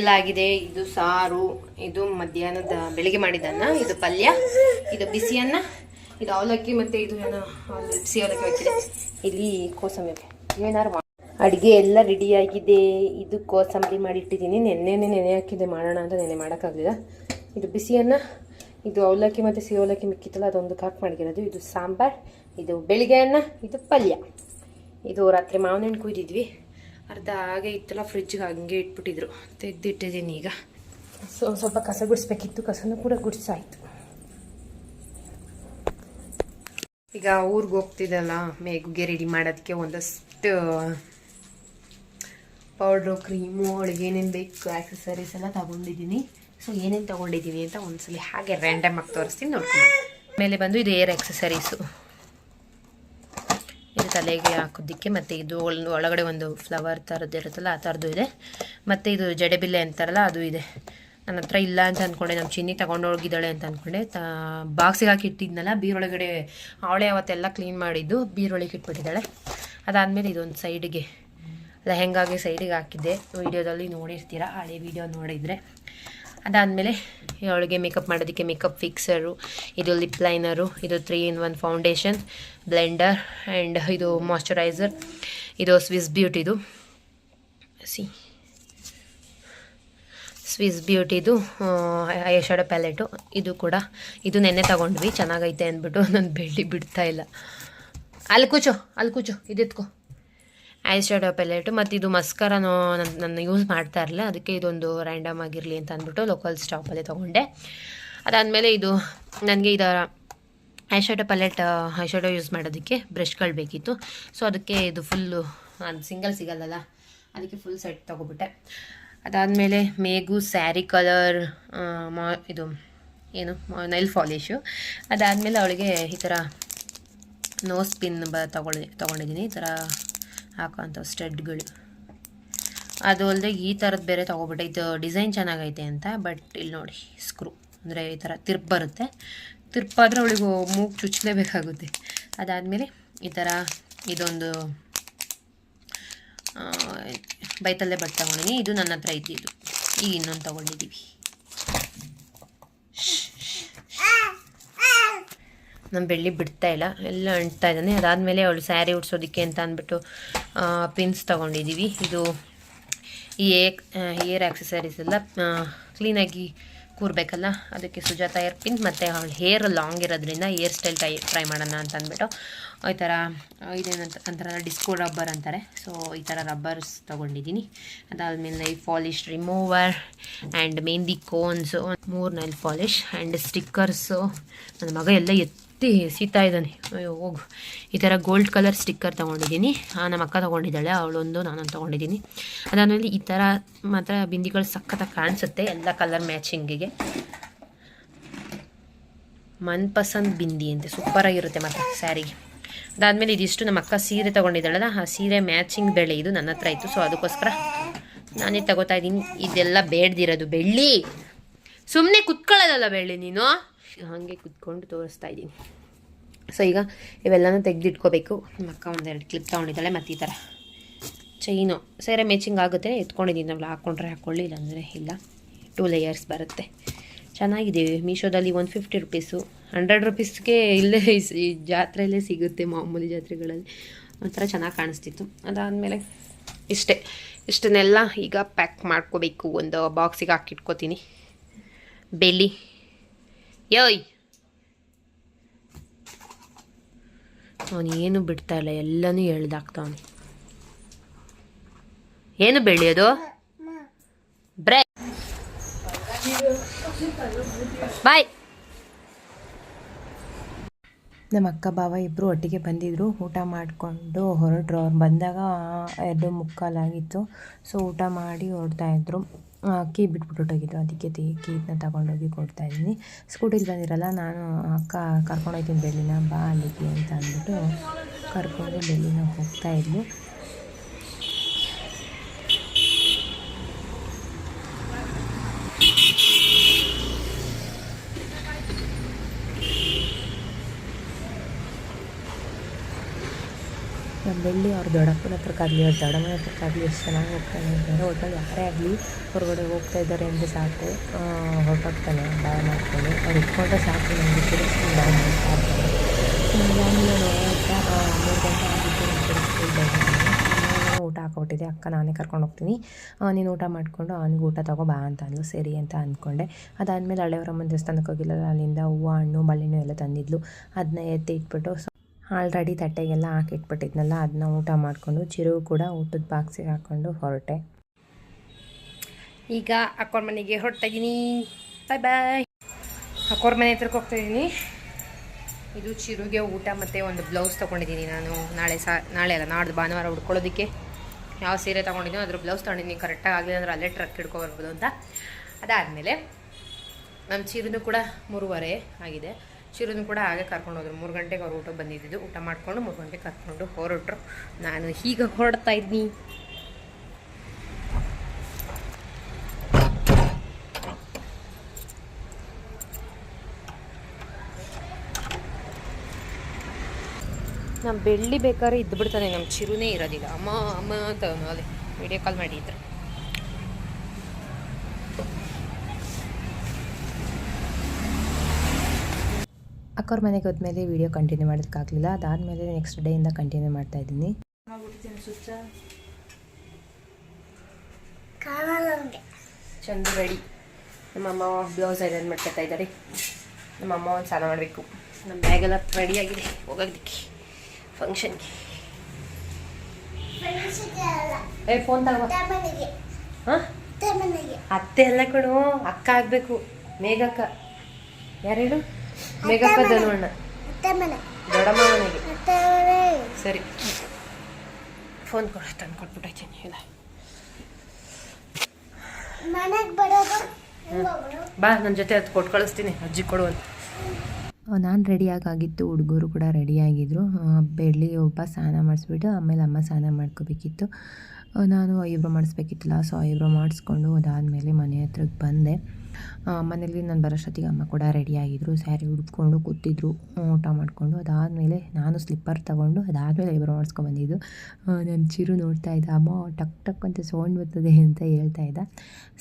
Speaker 1: ಎಲ್ಲ ಆಗಿದೆ ಇದು ಸಾರು, ಇದು ಮಧ್ಯಾಹ್ನದ ಬೆಳಿಗ್ಗೆ ಮಾಡಿದನ್ನ ಇದು ಪಲ್ಯ, ಇದು ಬಿಸಿ ಅನ್ನ, ಇದು ಅವಲಕ್ಕಿ ಮತ್ತೆ ಇದು ಏನೋ ಬಿಸಿ ಅವಲಕ್ಕಿ ಹಾಕಿದೆ. ಇಲ್ಲಿ ಕೋಸಂಬರಿ ಏನಾರು ಅಡುಗೆ ಎಲ್ಲ ರೆಡಿ ಆಗಿದೆ. ಇದು ಕೋಸಂಬರಿ ಮಾಡಿಟ್ಟಿದ್ದೀನಿ ನೆನ್ನೆನೇ ನೆನೆ ಹಾಕಿದ್ದೆ. ಮಾಡೋಣ ಅಂತ ನೆನೆ ಮಾಡೋಕ್ಕಾಗಲಿಲ್ಲ. ಇದು ಬಿಸಿ ಅನ್ನ, ಇದು ಅವಲಕ್ಕಿ ಮತ್ತು ಸಿಹಿ ಅವಲಕ್ಕಿ ಮಿಕ್ಕಿತ್ತಲ್ಲ, ಅದೊಂದು ಕಾಕ್ ಮಾಡಿರೋದು ಇದು ಸಾಂಬಾರ್, ಇದು ಬೆಳಿಗ್ಗೆ ಅನ್ನ, ಇದು ಪಲ್ಯ. ಇದು ರಾತ್ರಿ ಮಾವಿನ ಹಣ್ಣು ಕುಯ್ದಿದ್ವಿ. ಅರ್ಧ ಹಾಗೆ ಇತ್ತಲ್ಲ ಫ್ರಿಜ್ಗೆ ಹಂಗೆ ಇಟ್ಬಿಟ್ಟಿದ್ರು. ತೆಗೆದಿಟ್ಟಿದ್ದೀನಿ ಈಗ. ಸೊ ಸ್ವಲ್ಪ ಕಸ ಗುಡಿಸ್ಬೇಕಿತ್ತು. ಕಸನೂ ಕೂಡ ಗುಡಿಸಾಯ್ತು. ಈಗ ಊರಿಗೆ ಹೋಗ್ತಿದ್ದಲ್ಲ ಮೇಗುಗೆ ರೆಡಿ ಮಾಡೋದಕ್ಕೆ ಒಂದಷ್ಟು ಪೌಡ್ರು ಕ್ರೀಮು ಅವಳಿಗೆ ಏನೇನು ಬೇಕು ಆ್ಯಕ್ಸಸರೀಸ್ ಎಲ್ಲ ತಗೊಂಡಿದ್ದೀನಿ. ಸೊ ಏನೇನು ತಗೊಂಡಿದ್ದೀನಿ ಅಂತ ಒಂದ್ಸಲಿ ಹಾಗೆ ರ್ಯಾಂಡಮ್ ಆಗಿ ತೋರಿಸ್ತೀನಿ ನೋಡ್ಕೊಂಡು ಮೇಲೆ ಬಂದು ಇದು ಏರ್ ಆಕ್ಸಸರೀಸು ಇದು ತಲೆಗೆ ಹಾಕೋದಕ್ಕೆ ಮತ್ತು ಇದು ಒಳ- ಒಳಗಡೆ ಒಂದು ಫ್ಲವರ್ ಥರದ್ದು ಇರುತ್ತಲ್ಲ, ಆ ಥರದ್ದು ಇದೆ. ಮತ್ತು ಇದು ಜಡೆಬಿಲ್ಲೆ ಅಂತಾರಲ್ಲ, ಅದು ಇದೆ. ನನ್ನ ಹತ್ರ ಇಲ್ಲ ಅಂತ ಅಂದ್ಕೊಂಡೆ ನಮ್ಮ ಚಿನ್ನಿ ಹೋಗಿದ್ದಾಳೆ ಅಂತ ಅಂದ್ಕೊಂಡೆ ತ ಬಾಕ್ಸಿಗೆ ಹಾಕಿ ಇಟ್ಟಿದ್ನಲ್ಲ, ಬೀರೊಳಗಡೆ ಅವಳೆ ಅವತ್ತೆಲ್ಲ ಕ್ಲೀನ್ ಮಾಡಿದ್ದು, ಬೀರೊಳಗೆ ಇಟ್ಬಿಟ್ಟಿದ್ದಾಳೆ. ಅದಾದಮೇಲೆ ಇದೊಂದು ಸೈಡಿಗೆ ಲೆಹೆಂಗಾಗೆ ಸೈಡಿಗೆ ಹಾಕಿದ್ದೆ. ವೀಡಿಯೋದಲ್ಲಿ ನೋಡಿರ್ತೀರ, ಹಳೆ ವೀಡಿಯೋ ನೋಡಿದರೆ. ಅದಾದಮೇಲೆ ಅವಳಿಗೆ ಮೇಕಪ್ ಮಾಡೋದಕ್ಕೆ ಮೇಕಪ್ ಫಿಕ್ಸರು ಇದು ಲಿಪ್ ಲೈನರು ಇದು three in one foundation blender and ಇದು ಮಾಯ್ಚರೈಸರ್ ಇದು ಸ್ವಿಸ್ ಬ್ಯೂಟಿದು ಸಿ ಸ್ವಿಸ್ ಬ್ಯೂಟಿದು ಐ ಶಾಡೋ ಪ್ಯಾಲೆಟು ಇದು ಕೂಡ, ಇದು ನೆನ್ನೆ ತಗೊಂಡ್ವಿ, ಚೆನ್ನಾಗೈತೆ ಅಂದ್ಬಿಟ್ಟು, ನಾನು ಬೆಳ್ಳಿ ಬಿಡ್ತಾ ಇಲ್ಲ. ಅಲ್ಲಿ ಕೂಚು ಅಲ್ಲಿ ಕೂಚು, ಇದೆತ್ಕೋ. ಐ ಶ್ಯಾಡೋ ಪ್ಯಾಲೆಟ್ ಮತ್ತು ಇದು ಮಸ್ಕರನೋ ನನ್ನ ನನ್ನ ಯೂಸ್ ಮಾಡ್ತಾ ಇರಲಿಲ್ಲ. ಅದಕ್ಕೆ ಇದೊಂದು ರ್ಯಾಂಡಮ್ ಆಗಿರಲಿ ಅಂತ ಅಂದ್ಬಿಟ್ಟು ಲೋಕಲ್ ಸ್ಟಾಪಲ್ಲೇ ತೊಗೊಂಡೆ. ಅದಾದಮೇಲೆ ಇದು ನನಗೆ ಇದರ eye shadow palette eye shadow use ಮಾಡೋದಕ್ಕೆ ಬ್ರಷ್ಗಳು ಬೇಕಿತ್ತು. ಸೊ ಅದಕ್ಕೆ ಇದು ಫುಲ್ಲು ಅದು ಸಿಂಗಲ್ ಸಿಗಲ್ಲಲ್ಲ, ಅದಕ್ಕೆ ಫುಲ್ ಸೆಟ್ ತೊಗೊಬಿಟ್ಟೆ. ಅದಾದಮೇಲೆ ಮೇಗು ಸ್ಯಾರಿ ಕಲರ್ ಮಾ, ಇದು ಏನು ನೈಲ್ ಫಾಲಿಶು ಅದಾದಮೇಲೆ ಅವಳಿಗೆ ಈ ಥರ ನೋಸ್ ಪಿನ್ ಬ ತೊಗೊಳ್ಳಿ, ತೊಗೊಂಡಿದ್ದೀನಿ. ಈ ಥರ ಹಾಕೋಂಥ ಸ್ಟಡ್ಗಳು. ಅದು ಅಲ್ಲದೆ ಈ ಥರದ್ದು ಬೇರೆ ತೊಗೊಬಿಟ್ಟೆ ಇದು ಡಿಸೈನ್ ಚೆನ್ನಾಗೈತೆ ಅಂತ, ಬಟ್ ಇಲ್ಲಿ ನೋಡಿ ಸ್ಕ್ರೂ. ಅಂದರೆ ಈ ಥರ ತಿರ್ಪ್ ಬರುತ್ತೆ. ತಿರ್ಪಾದರೆ ಅವಳಿಗೆ ಮೂಗು ಚುಚ್ಚಲೇಬೇಕಾಗುತ್ತೆ ಅದಾದಮೇಲೆ ಈ ಥರ ಇದೊಂದು ಬೈತಲ್ಲೇ ಬಟ್ ತೊಗೊಂಡಿನಿ. ಇದು ನನ್ನ ಹತ್ರ ಇದ್ದಿದ್ದು. ಈಗ ಇನ್ನೊಂದು ತೊಗೊಂಡಿದ್ದೀವಿ. ನಮ್ಮ ಬೆಳ್ಳಿ ಬಿಡ್ತಾ ಇಲ್ಲ. ಎಲ್ಲ ಅಂಟ್ತಾ ಇದ್ದಾನೆ. ಅದಾದಮೇಲೆ ಅವಳು ಸ್ಯಾರಿ ಉಡ್ಸೋದಕ್ಕೆ ಅಂತ ಅಂದ್ಬಿಟ್ಟು ಪಿನ್ಸ್ ತೊಗೊಂಡಿದ್ದೀವಿ ಇದು ಈ ಏಕ್ ಏರ್ ಆ್ಯಕ್ಸಸರೀಸ್ ಎಲ್ಲ ಕ್ಲೀನಾಗಿ
Speaker 2: ಕೂರಬೇಕಲ್ಲ? ಅದಕ್ಕೆ ಸುಜಾತ ಏರ್ ಪಿನ್ ಮತ್ತು ಅವಳ ಹೇರ್ ಲಾಂಗ್ ಇರೋದ್ರಿಂದ ಹೇರ್ ಸ್ಟೈಲ್ ಟೈ ಟ್ರೈ ಮಾಡೋಣ ಅಂತ ಅಂದ್ಬಿಟ್ಟು ಈ ಥರ ಇದೇನಂತ ಒಂಥರ ಡಿಸ್ಕೋ ರಬ್ಬರ್ ಅಂತಾರೆ. ಸೊ ಈ ಥರ ರಬ್ಬರ್ಸ್ ತೊಗೊಂಡಿದ್ದೀನಿ. ಅದಾದಮೇಲೆ nail polish remover and mehndi cones ಮೂರು ನೈಲ್ ಪಾಲಿಶ್ ಆ್ಯಂಡ್ ಸ್ಟಿಕ್ಕರ್ಸು ನನ್ನ ಮಗ ಎಲ್ಲ ಎತ್ತಿ ಎಸಿತಾ ಇದ್ದಾನೆ. ಅಯ್ಯೋ, ಹೋಗು. ಈ ಥರ ಗೋಲ್ಡ್ ಕಲರ್ ಸ್ಟಿಕ್ಕರ್ ತೊಗೊಂಡಿದ್ದೀನಿ. ನಮ್ಮ ಅಕ್ಕ ತೊಗೊಂಡಿದ್ದಾಳೆ. ಅವಳೊಂದು, ನಾನೊಂದು ತೊಗೊಂಡಿದ್ದೀನಿ. ಅದಾದಮೇಲೆ ಈ ಥರ ಮಾತ್ರ ಬಿಂದಿಗಳು ಸಖತ್ತಾಗಿ ಕಾಣಿಸುತ್ತೆ ಎಲ್ಲ ಕಲರ್ ಮ್ಯಾಚಿಂಗಿಗೆ ಮನ್ಪಸಂದ್ ಬಿಂದಿ ಅಂತೆ. ಸೂಪರಾಗಿರುತ್ತೆ ಮತ್ತು ಸ್ಯಾರಿಗೆ ಅದಾದಮೇಲೆ ಇದಿಷ್ಟು ನಮ್ಮ ಅಕ್ಕ ಸೀರೆ ತೊಗೊಂಡಿದ್ದಾಳಲ್ಲ, ಆ ಸೀರೆ ಮ್ಯಾಚಿಂಗ್ ಬೆಳೆ ಇದು ನನ್ನ ಹತ್ರ ಇತ್ತು. ಸೊ ಅದಕ್ಕೋಸ್ಕರ ನಾನೇ ತಗೋತಾ ಇದ್ದೀನಿ. ಇದೆಲ್ಲ ಬೇಡ್ದಿರೋದು ಬೆಳ್ಳಿ. ಸುಮ್ಮನೆ ಕುತ್ಕೊಳ್ಳೋದಲ್ಲ ಬೆಳ್ಳಿ ನೀನು? ಹಾಗೆ ಕುತ್ಕೊಂಡು ತೋರಿಸ್ತಾ ಇದ್ದೀನಿ. ಸೊ ಈಗ ಇವೆಲ್ಲನೂ ತೆಗೆದಿಟ್ಕೋಬೇಕು. ನಮ್ಮ ಅಕ್ಕ ಒಂದೆರಡು ಕ್ಲಿಪ್ ತೊಗೊಂಡಿದ್ದಾಳೆ, ಮತ್ತು ಈ ಥರ ಚೈನು ಸೇರೆ ಮ್ಯಾಚಿಂಗ್ ಆಗುತ್ತೆ, ಎತ್ಕೊಂಡಿದ್ದೀನಿ. ನಾವು ಹಾಕ್ಕೊಂಡ್ರೆ ಹಾಕ್ಕೊಳ್ಳಿ ಇಲ್ಲಾಂದರೆ ಇಲ್ಲ. ಟೂ ಲೇಯರ್ಸ್ ಬರುತ್ತೆ. ಚೆನ್ನಾಗಿದೆ ಮೀಶೋದಲ್ಲಿ ಒನ್ ಫಿಫ್ಟಿ ರುಪೀಸು ಹಂಡ್ರೆಡ್ ರುಪೀಸ್ಗೆ ಇಲ್ಲೇ ಈ ಜಾತ್ರೆಯಲ್ಲೇ ಸಿಗುತ್ತೆ ಮಾಮೂಲಿ ಜಾತ್ರೆಗಳಲ್ಲಿ. ಒಂಥರ ಚೆನ್ನಾಗಿ ಕಾಣಿಸ್ತಿತ್ತು. ಅದಾದಮೇಲೆ ಇಷ್ಟೇ. ಇಷ್ಟನ್ನೆಲ್ಲ ಈಗ ಪ್ಯಾಕ್ ಮಾಡ್ಕೋಬೇಕು. ಒಂದು ಬಾಕ್ಸಿಗೆ ಹಾಕಿಟ್ಕೋತೀನಿ. ಬೆಲಿ ಯೋಯ್ ಅವನು ಏನು ಬಿಡ್ತಾ ಇಲ್ಲ ಎಲ್ಲನೂ ಹೇಳ್ದಾಕ್ತವನು ಏನು ಬೆಳೆಯೋದು ಬ್ರೇ ಬಾಯ್.
Speaker 1: ನಮ್ಮ ಅಕ್ಕ ಬಾವ ಇಬ್ಬರು ಒಟ್ಟಿಗೆ ಬಂದಿದ್ದರು ಊಟ ಮಾಡಿಕೊಂಡು ಹೊರಟ್ರು. ಅವ್ರು ಬಂದಾಗ ಎರಡು ಮುಕ್ಕಾಲಾಗಿತ್ತು. ಸೊ ಊಟ ಮಾಡಿ ಹೊರಡ್ತಾ ಇದ್ರು. ಆ, ಕೀ ಬಿಟ್ಬಿಟ್ಟು ಹೊಟ್ಟೋಗಿದ್ರು ಅದಕ್ಕೆ ತಿ, ಕೀನ ತಗೊಂಡೋಗಿ ಕೊಡ್ತಾ ಇದ್ದೀನಿ. ಸ್ಕೂಟಿಲಿ ಬಂದಿರಲ್ಲ, ನಾನು ಅಕ್ಕ ಕರ್ಕೊಂಡೋಗ್ತೀನಿ ಬೆಳ್ಳಿನ, ಬಾ ಅಲ್ಲಿಗೆ ಅಂತ ಅಂದ್ಬಿಟ್ಟು ಕರ್ಕೊಂಡು ಬೆಳ್ಳಿನ ಹೋಗ್ತಾ ನಮ್ಮ ಬೆಳ್ಳಿ ಅವ್ರ ದೊಡ್ಡಪ್ಪನ ಹತ್ರಕ್ಕಾಗಲಿ ಅವ್ರ ದೊಡ್ಡಮ್ಮನ ಹತ್ರಕ್ಕಾಗಲಿ ಎಷ್ಟು ಚೆನ್ನಾಗಿ ಹೋಗ್ತಾನೆ ಅಂತಂದರೆ ಒಟ್ಟಲ್ಲಿ ಯಾರೇ ಆಗಲಿ ಹೊರಗಡೆ ಹೋಗ್ತಾ ಇದ್ದಾರೆ ಅಂದರೆ ಸಾಕು. ಹೊರಟೋಗ್ತಾನೆ, ಬಾಯ್ ಮಾಡ್ಕೊಂಡು ಅವ್ರು ಇಟ್ಕೊಂಡ್ರೆ ಸಾಕು, ನಮಗೆ ತಿರುಗಿಸಿ ಬಾಯ್ ಮಾಡ್ತಾ ಹೋಗ್ತಾ ಮೂರು ಗಂಟೆ ನಾನು ಊಟ ಹಾಕೊಟ್ಟಿದ್ದೆ, ಅಕ್ಕ ನಾನೇ ಕರ್ಕೊಂಡು ಹೋಗ್ತೀನಿ. ನೀನು ಊಟ ಮಾಡಿಕೊಂಡು, ಅವನಿಗೆ ಊಟ ತಗೋ ಬಾ ಅಂತ ಅಂದ್ಲು. ಸರಿ ಅಂತ ಅಂದ್ಕೊಂಡೆ. ಅದಾದಮೇಲೆ ಹಳೆಯವರಮ್ಮನ ದೇವಸ್ಥಾನಕ್ಕೆ ಹೋಗಿಲ್ಲ ಅಲ್ಲಿಂದ ಹೂವು, ಹಣ್ಣು, ಬಳ್ಳಿನೂ ಎಲ್ಲ ತಂದಿದ್ಲು. ಅದನ್ನ ಎತ್ತಿ ಇಟ್ಬಿಟ್ಟು ಆಲ್ರೆಡಿ ತಟ್ಟೆಗೆಲ್ಲ ಹಾಕಿಟ್ಬಿಟ್ಟಿದ್ನಲ್ಲ ಅದನ್ನ ಊಟ ಮಾಡಿಕೊಂಡು ಚಿರು ಕೂಡ ಊಟದ ಬಾಕ್ಸಿಗೆ ಹಾಕ್ಕೊಂಡು ಹೊರಟೆ.
Speaker 2: ಈಗ ಅಕ್ಕೋರ್ ಮನೆಗೆ ಹೊರಟಿದ್ದೀನಿ ಬಾಯ್ ಬಾಯ್ ಅಕ್ಕೋರ್ ಮನೆ ಹತ್ರಕ್ಕೆ ಹೋಗ್ತಾ ಇದ್ದೀನಿ ಇದು ಚಿರುಗೆ ಊಟ ಮತ್ತು ಒಂದು ಬ್ಲೌಸ್ ತೊಗೊಂಡಿದ್ದೀನಿ ನಾನು. ನಾಳೆ ಸಾ, ನಾಳೆ ಅಲ್ಲ, ನಾಡ್ದು ಭಾನುವಾರ ಉಡ್ಕೊಳ್ಳೋದಕ್ಕೆ. ಯಾವ ಸೀರೆ ತೊಗೊಂಡಿದ್ದೀನೋ ಅದ್ರ ಬ್ಲೌಸ್ ತೊಗೊಂಡಿದ್ದೀನಿ ಕರೆಕ್ಟಾಗಿ ಆಗಲಿಲ್ಲ ಅಂದ್ರೆ ಅಲ್ಲೇ ಟ್ರಕ್ ಹಿಡ್ಕೊಬರ್ಬೋದು ಅಂತ. ಅದಾದಮೇಲೆ ನಮ್ಮ ಚಿರುನು ಕೂಡ ಮೂರುವರೆ ಆಗಿದೆ. ಚಿರುನು ಕೂಡ ಹಾಗೆ ಕರ್ಕೊಂಡು ಹೋದ್ರು. ಮೂರು ಗಂಟೆಗೆ ಅವ್ರು ಊಟ ಬಂದಿದ್ದು ಊಟ ಮಾಡಿಕೊಂಡು ಮೂರು ಗಂಟೆಗೆ ಕರ್ಕೊಂಡು ಹೊರಟ್ರು. ನಾನು ಹೀಗೆ ಹೊರಡ್ತಾ ಇದ್ದೀನಿ ನಮ್ಮ ಬೆಳ್ಳಿ ಬೇಕಾದ್ರೆ ಇದ್ದು ಬಿಡ್ತಾನೆ ನಮ್ಮ ಚಿರುನೇ ಇರೋದಿಲ್ಲ. ಅಮ್ಮ ಅಮ್ಮ ಅಂತ ಅದೇ ವಿಡಿಯೋ ಕಾಲ್ ಮಾಡಿದ್ರು.
Speaker 1: ಅಕ್ಕವ್ರ ಮನೆಗೆ ಹೋದ್ಮೇಲೆ ವೀಡಿಯೋ ಕಂಟಿನ್ಯೂ ಮಾಡೋದಕ್ಕಾಗಲಿಲ್ಲ. ಅದಾದಮೇಲೆ ನೆಕ್ಸ್ಟ್ ಡೇಯಿಂದ ಕಂಟಿನ್ಯೂ ಮಾಡ್ತಾ ಇದ್ದೀನಿ.
Speaker 2: ಚಂದ ರೆಡಿ ನಮ್ಮಮ್ಮ ಬ್ಲೌಸ್ ಐರನ್ ಮಾಡ್ಕೊತಾ ಇದ್ದಾರೆ. ನಮ್ಮಮ್ಮ ಒಂದು ಸ್ನಾನ ಮಾಡಬೇಕು. ನಮ್ಮ ಬ್ಯಾಗೆಲ್ಲ ರೆಡಿಯಾಗಿದೆ ಹೋಗೋದಕ್ಕೆ. ಫಂಕ್ಷನ್ಗೆ ಏ ಫೋನ್ ತಗೋ. ಹಾಂ? ಅತ್ತೆ ಎಲ್ಲ ಕಣು ಅಕ್ಕ ಆಗಬೇಕು. ಮೇಘಕ್ಕ. ಯಾರು ಹೇಳು ಮೇಘಕ್ಕ ಧನುವಣ್ಣ ದೊಡ್ಡಮ್ಮ ಮನೆಗೆ ಸರಿ. ಫೋನ್ ಕೊಡ ತಂದು ಕೊಟ್ಬಿಟ್ಟು ಇಲ್ಲ ಬಾ ನನ್ನ ಜೊತೆ ಅದು ಕೊಟ್ಟು ಕಳಿಸ್ತೀನಿ ಅಜ್ಜಿ ಕೊಡು ಅಂತ.
Speaker 1: ನಾನು ರೆಡಿಯಾಗಿತ್ತು ಹುಡುಗರು ಕೂಡ ರೆಡಿಯಾಗಿದ್ದರು ಬೆಳ್ಳಿ ಒಬ್ಬ ಸ್ನಾನ ಮಾಡಿಸ್ಬಿಟ್ಟು ಆಮೇಲೆ ಅಮ್ಮ ಸ್ನಾನ ಮಾಡ್ಕೋಬೇಕಿತ್ತು. ನಾನು ಐಬ್ರೋ ಮಾಡಿಸ್ಬೇಕಿತ್ತಲ್ಲ ಸೊ ಐಬ್ರೋ ಮಾಡಿಸ್ಕೊಂಡು ಅದಾದಮೇಲೆ ಮನೆ ಹತ್ರಕ್ಕೆ ಬಂದೆ. ಮನೇಲಿ ನಾನು ಬರೋಷ್ಟೊತ್ತಿಗೆ ಅಮ್ಮ ಕೂಡ ರೆಡಿಯಾಗಿದ್ದರು ಸ್ಯಾರಿ ಉಡ್ಕೊಂಡು ಕೂತಿದ್ರು, ಊಟ ಮಾಡಿಕೊಂಡು, ಅದಾದಮೇಲೆ ನಾನು ಸ್ಲಿಪ್ಪರ್ ತೊಗೊಂಡು ಅದಾದಮೇಲೆ ಐಬ್ರೋ ಮಾಡಿಸ್ಕೊಂಬಂದಿದ್ದು ನನ್ನ ಚಿರು ನೋಡ್ತಾ ಇದ್ದ, ಅಮ್ಮ, ಟಕ್ ಟಕ್ ಅಂತ ಸೌಂಡ್ ಬರ್ತದೆ ಅಂತ ಹೇಳ್ತಾ ಇದ್ದ.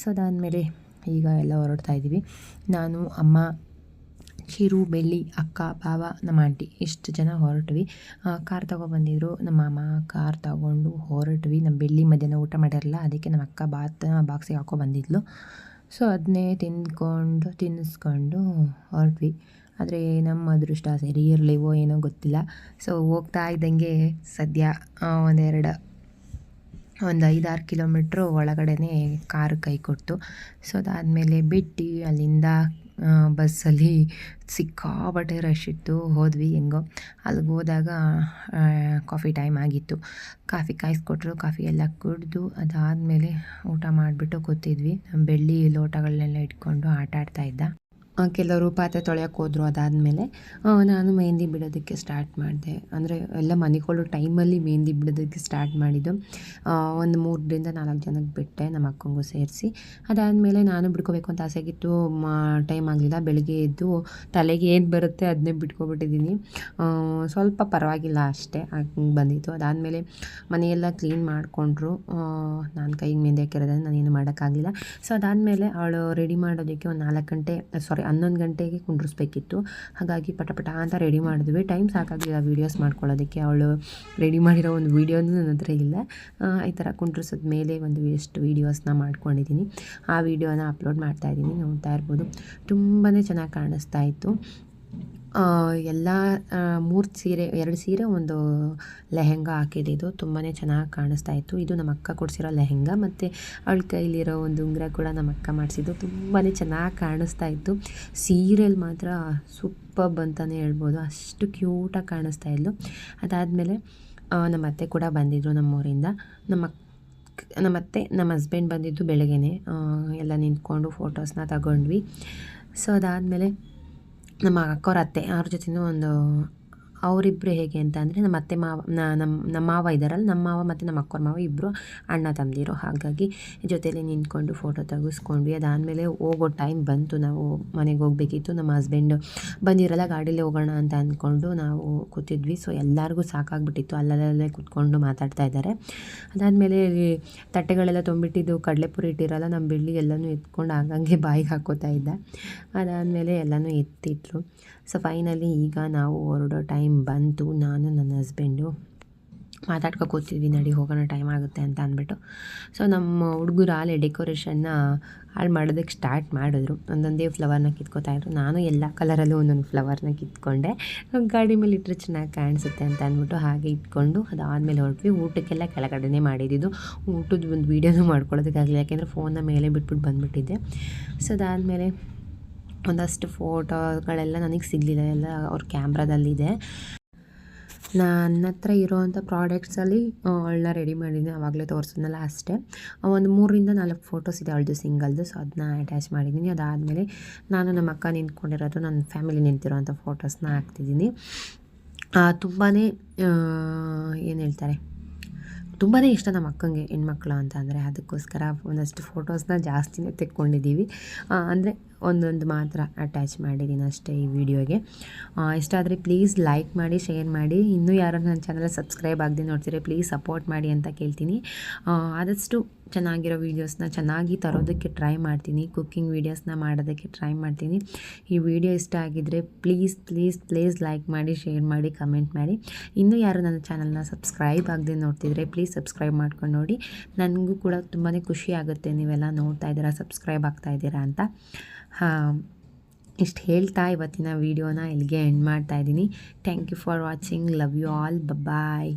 Speaker 1: ಸೊ ಅದಾದಮೇಲೆ ಈಗ ಎಲ್ಲ ಹೊರಡ್ತಾ ಇದ್ದೀವಿ. ನಾನು, ಅಮ್ಮ, ಚಿರು, ಬೆಳ್ಳಿ, ಅಕ್ಕ ಬಾವ ನಮ್ಮ ಆಂಟಿ, ಇಷ್ಟು ಜನ ಹೊರಟ್ವಿ. ಕಾರ್ ತೊಗೊಬಂದಿದ್ರು ನಮ್ಮ ಮಾಮ ಕಾರ್ ತಗೊಂಡು ಹೊರಟ್ವಿ. ನಮ್ಮ ಬೆಳ್ಳಿ ಮಧ್ಯಾಹ್ನ ಊಟ ಮಾಡಿರಲ್ಲ, ಅದಕ್ಕೆ ನಮ್ಮ ಅಕ್ಕ ಬಾತ್ ಬಾಕ್ಸಿಗೆ ಹಾಕೋ ಬಂದಿದ್ಲು. ಸೊ ಅದನ್ನೇ ತಿಂದ್ಕೊಂಡು, ತಿನ್ನಿಸ್ಕೊಂಡು ಹೊರಟ್ವಿ. ಆದರೆ ನಮ್ಮ ಅದೃಷ್ಟ ಸರಿ ಇರಲಿವೋ ಏನೋ ಗೊತ್ತಿಲ್ಲ. ಸೊ ಹೋಗ್ತಾ ಇದ್ದಂಗೆ ಸದ್ಯ ಒಂದೆರಡು, ಒಂದು ಐದಾರು ಕಿಲೋಮೀಟ್ರು ಒಳಗಡೆನೇ ಕಾರು ಕೈ ಕೊಟ್ಟು. ಸೊ ಅದಾದಮೇಲೆ ಬಿಟ್ಟು ಅಲ್ಲಿಂದ ಬಸ್ಸಲ್ಲಿ ಸಿಕ್ಕಾಪಟ್ಟೆ ರಶ್ ಇತ್ತು. ಹೋದ್ವಿ ಹೆಂಗೋ. ಅಲ್ಲಿಗೆ ಹೋದಾಗ ಕಾಫಿ ಟೈಮ್ ಆಗಿತ್ತು. ಕಾಫಿ ಕಾಯಿಸ್ಕೊಟ್ರು ಕಾಫಿ ಎಲ್ಲ ಕುಡಿದು ಅದಾದಮೇಲೆ ಊಟ ಮಾಡಿಬಿಟ್ಟು ಕೂತಿದ್ವಿ. ಬೆಳ್ಳಿ ಲೋಟಗಳನ್ನೆಲ್ಲ ಇಟ್ಕೊಂಡು ಆಟ ಆಡ್ತಾ ಕೆಲವರು ಪಾತ್ರೆ ತೊಳೆಯೋಕೆ ಹೋದ್ರು ಅದಾದಮೇಲೆ ನಾನು ಮೆಹಂದಿ ಬಿಡೋದಕ್ಕೆ ಸ್ಟಾರ್ಟ್ ಮಾಡಿದೆ. ಅಂದರೆ ಎಲ್ಲ ಮನಿಕೊಳ್ಳೋ ಟೈಮಲ್ಲಿ ಮೆಹಂದಿ ಬಿಡೋದಕ್ಕೆ ಸ್ಟಾರ್ಟ್ ಮಾಡಿದ್ದು. ಒಂದು ಮೂರರಿಂದ ನಾಲ್ಕು ಜನಕ್ಕೆ ಬಿಟ್ಟೆ ನಮ್ಮ ಅಕ್ಕಂಗೂ ಸೇರಿಸಿ. ಅದಾದಮೇಲೆ ನಾನು ಬಿಡ್ಕೋಬೇಕು ಅಂತ ಆಸೆಗಿತ್ತು. ಟೈಮ್ ಆಗಲಿಲ್ಲ. ಬೆಳಗ್ಗೆ ಎದ್ದು ತಲೆಗೆ ಏನು ಬರುತ್ತೆ ಅದನ್ನೇ ಬಿಟ್ಕೊಬಿಟ್ಟಿದ್ದೀನಿ. ಸ್ವಲ್ಪ ಪರವಾಗಿಲ್ಲ ಅಷ್ಟೇ ಬಂದಿತ್ತು. ಅದಾದಮೇಲೆ ಮನೆಯೆಲ್ಲ ಕ್ಲೀನ್ ಮಾಡಿಕೊಂಡ್ರು. ನಾನು ಕೈಗೆ ಮೆಹಂದಿ ಹಾಕಿರೋದನ್ನು ನಾನೇನು ಮಾಡೋಕ್ಕಾಗಲಿಲ್ಲ. ಸೊ ಅದಾದಮೇಲೆ ಅವಳು ರೆಡಿ ಮಾಡೋದಕ್ಕೆ ಒಂದು ನಾಲ್ಕು ಗಂಟೆ ಸಾರಿ ಹನ್ನೊಂದು ಗಂಟೆಗೆ ಕುಂಡ್ರಿಸ್ಬೇಕಿತ್ತು. ಹಾಗಾಗಿ ಪಟಪಟ ಪಟ ಅಂತ ರೆಡಿ ಮಾಡಿದ್ವಿ. ಟೈಮ್ ಸಾಕಾಗಲಿಲ್ಲ ವೀಡಿಯೋಸ್ ಮಾಡ್ಕೊಳ್ಳೋದಕ್ಕೆ. ಅವಳು ರೆಡಿ ಮಾಡಿರೋ ಒಂದು ವೀಡಿಯೋನೂ ನನ್ನ ಹತ್ರ ಇಲ್ಲ. ಈ ಥರ ಕುಂಡ್ರಿಸಿದ ಮೇಲೆ ಒಂದು ಎಷ್ಟು ವೀಡಿಯೋಸ್ನ ಮಾಡ್ಕೊಂಡಿದ್ದೀನಿ. ಆ ವೀಡಿಯೋನ ಅಪ್ಲೋಡ್ ಮಾಡ್ತಾ ಇದ್ದೀನಿ. ನೋಡ್ತಾ ಇರ್ಬೋದು. ತುಂಬಾ ಚೆನ್ನಾಗಿ ಕಾಣಿಸ್ತಾ ಇತ್ತು. ಎಲ್ಲ ಮೂರು ಸೀರೆ ಎರಡು ಸೀರೆ ಒಂದು ಲೆಹೆಂಗಾ ಹಾಕಿದ್ದು ತುಂಬಾ ಚೆನ್ನಾಗಿ ಕಾಣಿಸ್ತಾ ಇತ್ತು. ಇದು ನಮ್ಮ ಅಕ್ಕ ಕೊಡಿಸಿರೋ ಲೆಹೆಂಗಾ ಮತ್ತು ಅವಳ ಕೈಲಿರೋ ಒಂದು ಉಂಗುರ ಕೂಡ ನಮ್ಮ ಅಕ್ಕ ಮಾಡಿಸಿದ್ದು. ತುಂಬಾ ಚೆನ್ನಾಗಿ ಕಾಣಿಸ್ತಾ ಇತ್ತು. ಸೀರೆಯಲ್ಲಿ ಮಾತ್ರ ಸೂಪರ್ ಅಂತಲೇ ಹೇಳ್ಬೋದು. ಅಷ್ಟು ಕ್ಯೂಟಾಗಿ ಕಾಣಿಸ್ತಾ ಇದ್ಲು. ಅದಾದಮೇಲೆ ನಮ್ಮ ಅತ್ತೆ ಕೂಡ ಬಂದಿದ್ದರು ನಮ್ಮೂರಿಂದ. ನಮ್ಮ ನಮ್ಮ ಅತ್ತೆ ನಮ್ಮ ಹಸ್ಬೆಂಡ್ ಬಂದಿದ್ದು ಬೆಳಗ್ಗೆನೆ. ಆ, ಎಲ್ಲ ನಿಂತ್ಕೊಂಡು ಫೋಟೋಸ್ನ ತಗೊಂಡ್ವಿ. ಸೊ ಅದಾದಮೇಲೆ ನಮ್ಮ ಅಕ್ಕವ್ರ ಅತ್ತೆ ಅವ್ರ ಜೊತೆನೂ ಒಂದು ಅವರಿಬ್ಬರು ಹೇಗೆ ಅಂತ ಅಂದರೆ ನಮ್ಮ ಅತ್ತೆ ಮಾವ ನಮ್ಮ ನಮ್ಮ ಮಾವ ಇದ್ದಾರಲ್ಲ ನಮ್ಮ ಮಾವ ಮತ್ತು ನಮ್ಮ ಅಕ್ಕವ್ರ ಮಾವ ಇಬ್ಬರು ಅಣ್ಣ ತಮ್ಮದಿರು ಹಾಗಾಗಿ ಜೊತೆಯಲ್ಲಿ ನಿಂತ್ಕೊಂಡು ಫೋಟೋ ತೆಗೆಸ್ಕೊಂಡ್ವಿ. ಅದಾದಮೇಲೆ ಹೋಗೋ ಟೈಮ್ ಬಂತು. ನಾವು ಮನೆಗೆ ಹೋಗಬೇಕಿತ್ತು. ನಮ್ಮ ಹಸ್ಬೆಂಡ್ ಬಂದಿರಲ್ಲ, ಗಾಡೀಲಿ ಹೋಗೋಣ ಅಂತ ಅಂದ್ಕೊಂಡು ನಾವು ಕೂತಿದ್ವಿ. ಸೊ ಎಲ್ಲರಿಗೂ ಸಾಕಾಗ್ಬಿಟ್ಟಿತ್ತು. ಅಲ್ಲಲ್ಲೇ ಕೂತ್ಕೊಂಡು ಮಾತಾಡ್ತಾ ಇದ್ದಾರೆ. ಅದಾದಮೇಲೆ ತಟ್ಟೆಗಳೆಲ್ಲ ತುಂಬಿಟ್ಟಿದ್ದು, ಕಡಲೆಪುರಿ ಇಟ್ಟಿರಲ್ಲ, ನಮ್ಮ ಬಿಳಿ ಎಲ್ಲನೂ ಎತ್ಕೊಂಡು ಆಗಂಗೆ ಬಾಯಿಗೆ ಹಾಕೋತಾ ಇದ್ದ. ಅದಾದಮೇಲೆ ಎಲ್ಲನೂ ಎತ್ತಿಟ್ರು. ಸೊ ಫೈನಲಿ ಈಗ ನಾವು ಹೊರಡೋ ಟೈಮ್ ಬಂತು. ನಾನು, ನನ್ನ ಹಸ್ಬೆಂಡು ಮಾತಾಡ್ಕೊ ಕೂತಿದ್ವಿ. ನಡಿ, ಹೋಗೋಣ ಟೈಮ್ ಆಗುತ್ತೆ ಅಂತ ಅಂದ್ಬಿಟ್ಟು. ಸೊ ನಮ್ಮ ಹುಡುಗರು ಆಲೆ ಡೆಕೋರೇಷನ್ನ ಹಾಳು ಮಾಡೋದಕ್ಕೆ ಸ್ಟಾರ್ಟ್ ಮಾಡಿದ್ರು. ಒಂದೊಂದೇ ಫ್ಲವರ್ನ ಕಿತ್ಕೋತಾ ಇದ್ರು. ನಾನು ಎಲ್ಲ ಕಲರಲ್ಲೂ ಒಂದೊಂದು ಫ್ಲವರ್ನ ಕಿತ್ಕೊಂಡೆ. ಗಾಡಿ ಮೇಲೆ ಇಟ್ಟರೆ ಚೆನ್ನಾಗಿ ಕಾಣಿಸುತ್ತೆ ಅಂತ ಅಂದ್ಬಿಟ್ಟು ಹಾಗೆ ಇಟ್ಕೊಂಡು ಅದಾದಮೇಲೆ ಹೊರಟ್ವಿ. ಊಟಕ್ಕೆಲ್ಲ ಕೆಳಗಡೆನೇ ಮಾಡಿದ್ದು ಊಟದ ಒಂದು ವೀಡಿಯೋನೂ ಮಾಡ್ಕೊಳ್ಳೋದಕ್ಕಾಗಲಿಲ್ಲ. ಯಾಕೆಂದರೆ ಫೋನ್ನ ಮೇಲೆ ಬಿಟ್ಬಿಟ್ಟು ಬಂದುಬಿಟ್ಟಿದ್ದೆ. ಸೊ ಅದಾದಮೇಲೆ ಒಂದಷ್ಟು ಫೋಟೋಗಳೆಲ್ಲ ನನಗೆ ಸಿಗಲಿಲ್ಲ, ಎಲ್ಲ ಅವ್ರ ಕ್ಯಾಮ್ರಾದಲ್ಲಿದೆ. ನನ್ನ ಹತ್ರ ಇರೋವಂಥ ಪ್ರಾಡಕ್ಟ್ಸಲ್ಲಿ ಅವಳನ್ನ ರೆಡಿ ಮಾಡಿದ್ದೀನಿ ಆವಾಗಲೇ ತೋರಿಸಿದ್ನಲ್ಲ ಅಷ್ಟೇ. ಒಂದು ಮೂರರಿಂದ ನಾಲ್ಕು ಫೋಟೋಸ್ ಇದೆ ಅವಳದು ಸಿಂಗಲ್ದು ಸೊ ಅದನ್ನ ಅಟ್ಯಾಚ್ ಮಾಡಿದ್ದೀನಿ. ಅದಾದಮೇಲೆ ನಾನು ನಮ್ಮ ಅಕ್ಕ ನಿಂತ್ಕೊಂಡಿರೋದು ನನ್ನ ಫ್ಯಾಮಿಲಿ ನಿಂತಿರೋವಂಥ ಫೋಟೋಸ್ನ ಹಾಕ್ತಿದ್ದೀನಿ. ತುಂಬಾ ಏನು ಹೇಳ್ತಾರೆ? ತುಂಬಾ ಇಷ್ಟ ನಮ್ಮ ಅಕ್ಕಂಗೆ ಹೆಣ್ಮಕ್ಳು ಅಂತ ಅಂದರೆ, ಅದಕ್ಕೋಸ್ಕರ ಒಂದಷ್ಟು ಫೋಟೋಸ್ನ ಜಾಸ್ತಿನೇ ತೆಕ್ಕೊಂಡಿದ್ದೀವಿ. ಅಂದರೆ ಒಂದೊಂದು ಮಾತ್ರ ಅಟ್ಯಾಚ್ ಮಾಡಿದ್ದೀನಿ ಅಷ್ಟೇ ಈ ವಿಡಿಯೋಗೆ ಇಷ್ಟ ಆದರೆ ಪ್ಲೀಸ್ ಲೈಕ್ ಮಾಡಿ ಶೇರ್ ಮಾಡಿ. ಇನ್ನೂ ಯಾರು ನನ್ನ ಚಾನಲ್ ಸಬ್ಸ್ಕ್ರೈಬ್ ಆಗದೆ ನೋಡ್ತೀರಿ ಪ್ಲೀಸ್ ಸಪೋರ್ಟ್ ಮಾಡಿ ಅಂತ ಕೇಳ್ತೀನಿ. ಆದಷ್ಟು ಚೆನ್ನಾಗಿರೋ ವೀಡಿಯೋಸ್ನ ಚೆನ್ನಾಗಿ ತರೋದಕ್ಕೆ ಟ್ರೈ ಮಾಡ್ತೀನಿ. ಕುಕ್ಕಿಂಗ್ ವೀಡಿಯೋಸ್ನ ಮಾಡೋದಕ್ಕೆ ಟ್ರೈ ಮಾಡ್ತೀನಿ. ಈ ವಿಡಿಯೋ ಇಷ್ಟ ಆಗಿದ್ದರೆ ಪ್ಲೀಸ್ ಪ್ಲೀಸ್ ಪ್ಲೀಸ್ ಲೈಕ್ ಮಾಡಿ ಶೇರ್ ಮಾಡಿ ಕಮೆಂಟ್ ಮಾಡಿ. ಇನ್ನೂ ಯಾರು ನನ್ನ ಚಾನಲ್ನ ಸಬ್ಸ್ಕ್ರೈಬ್ ಆಗದೆ ನೋಡ್ತಿದ್ರೆ ಪ್ಲೀಸ್ ಸಬ್ಸ್ಕ್ರೈಬ್ ಮಾಡ್ಕೊಂಡು ನೋಡಿ. ನನಗೂ ಕೂಡ ತುಂಬಾ ಖುಷಿ ಆಗುತ್ತೆ ನೀವೆಲ್ಲ ನೋಡ್ತಾ ಇದ್ದೀರಾ ಸಬ್ಸ್ಕ್ರೈಬ್ ಆಗ್ತಾ ಇದ್ದೀರಾ ಅಂತ. ಇಷ್ಟು ಹೇಳ್ತಾ ಇವತ್ತಿನ ವೀಡಿಯೋನ ಇಲ್ಲಿಗೆ ಎಂಡ್ ಮಾಡ್ತಾ ಇದ್ದೀನಿ. Thank you for watching love you all bye